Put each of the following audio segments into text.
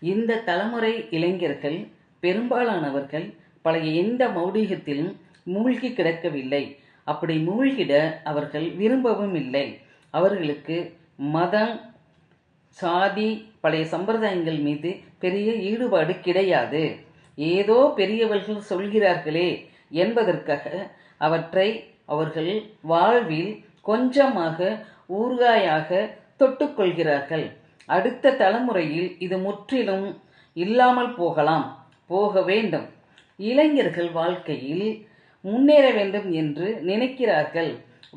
இந்த தலைமுறை இளைஞர்கள் பெரும்பாலானவர்கள் பழைய எந்த மௌடிகத்திலும் மூழ்கி கிடக்கவில்லை. அப்படி மூழ்கிட அவர்கள் விரும்பவும் இல்லை. அவர்களுக்கு மதம் சாதி பழைய சம்பிரதாயங்கள் மீது பெரிய ஈடுபாடு கிடையாது. ஏதோ பெரியவர்கள் சொல்கிறார்களே என்பதற்காக அவற்றை அவர்கள் வாழ்வில் கொஞ்சமாக ஊறுகாயாக தொட்டுக்கொள்கிறார்கள். அடுத்த தலைமுறையில் இது முற்றிலும் இல்லாமல் போகலாம் போக வேண்டும். இளைஞர்கள் வாழ்க்கையில் முன்னேற வேண்டும் என்று நினைக்கிறார்கள்.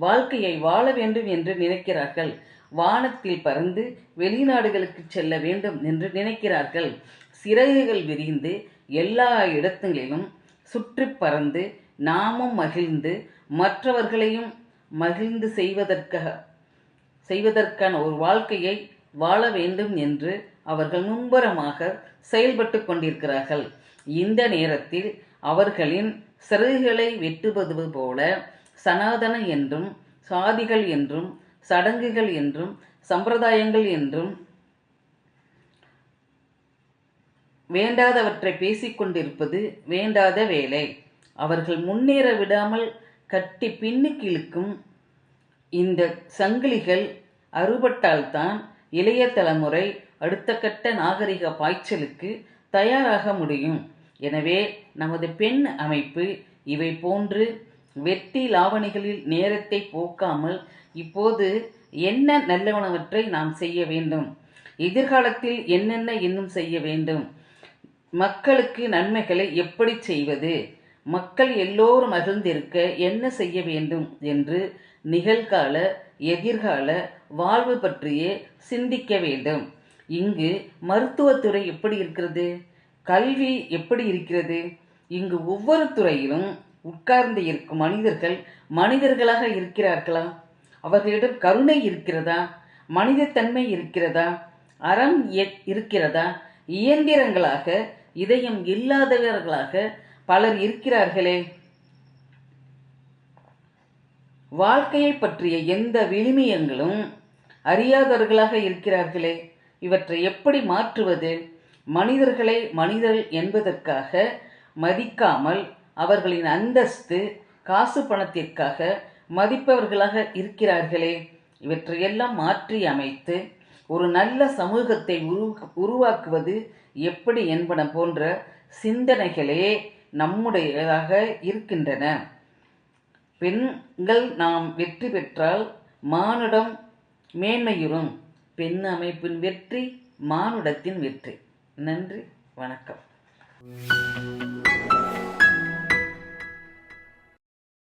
வாழ்க்கையை வாழ வேண்டும் என்று நினைக்கிறார்கள். வானத்தில் பறந்து வெளிநாடுகளுக்கு செல்ல வேண்டும் என்று நினைக்கிறார்கள். சிறகுகள் விரிந்து எல்லா இடத்துங்களிலும் சுற்றி பறந்து நாமும் மகிழ்ந்து மற்றவர்களையும் மகிழ்ந்து செய்வதற்காக செய்வதற்கான ஒரு வாழ்க்கையை வாழ வேண்டும் என்று அவர்கள் மும்பரமாக செயல்பட்டு கொண்டிருக்கிறார்கள். இந்த நேரத்தில் அவர்களின் சிறகுகளை வெட்டுவது போல சனாதன என்றும் சாதிகள் என்றும் சடங்குகள் என்றும் சம்பிரதாயங்கள் என்றும் வேண்டாதவற்றை பேசிக்கொண்டிருப்பது வேண்டாத வேலை. அவர்கள் முன்னேற விடாமல் கட்டி பின்னுக்கு இழுக்கும் இந்த சங்கிலிகள் அறுபட்டால்தான் இளைய தலைமுறை அடுத்த கட்ட நாகரிக பாய்ச்சலுக்கு தயாராக முடியும். எனவே நமது பெண் அமைப்பு இவை போன்று வெட்டி லாவணிகளில் நேரத்தை போக்காமல் இப்போது என்ன நல்லவனவற்றை நாம் செய்ய வேண்டும்? எதிர்காலத்தில் என்னென்ன இன்னும் செய்ய வேண்டும்? மக்களுக்கு நன்மைகளை எப்படி செய்வது? மக்கள் எல்லோரும் மகிழ்ந்திருக்க என்ன செய்ய வேண்டும்? என்று நிகழ்கால எதிர்கால வாழ்வு பற்றியே சிந்திக்க வேண்டும். இங்கு மருத்துவத்துறை எப்படி இருக்கிறது? கல்வி எப்படி இருக்கிறது? இங்கு ஒவ்வொரு துறையிலும் உட்கார்ந்து இருக்கும் மனிதர்கள் மனிதர்களாக இருக்கிறார்களா? அவர்களிடம் கருணை இருக்கிறதா? மனிதத்தன்மை இருக்கிறதா? அறம் இய- இருக்கிறதா? இயந்திரங்களாக இதயம் இல்லாதவர்களாக பலர் இருக்கிறார்களே. வாழ்க்கையை பற்றிய எந்த விழுமியங்களும் அறியாதவர்களாக இருக்கிறார்களே? இவற்றை எப்படி மாற்றுவது? மனிதர்களை மனிதர்கள் என்பதற்காக மதிக்காமல் அவர்களின் அந்தஸ்து காசு பணத்திற்காக மதிப்பவர்களாக இருக்கிறார்களே? இவற்றையெல்லாம் மாற்றி அமைத்து ஒரு நல்ல சமூகத்தை உரு உருவாக்குவது எப்படி என்பன போன்ற சிந்தனைகளே நம்முடையதாக இருக்கின்றன. பெண்கள் நாம் வெற்றி பெற்றால் மானுடம் மேன்மையுறும். பெண் அமைப்பின் வெற்றி மானுடத்தின் வெற்றி. நன்றி வணக்கம்.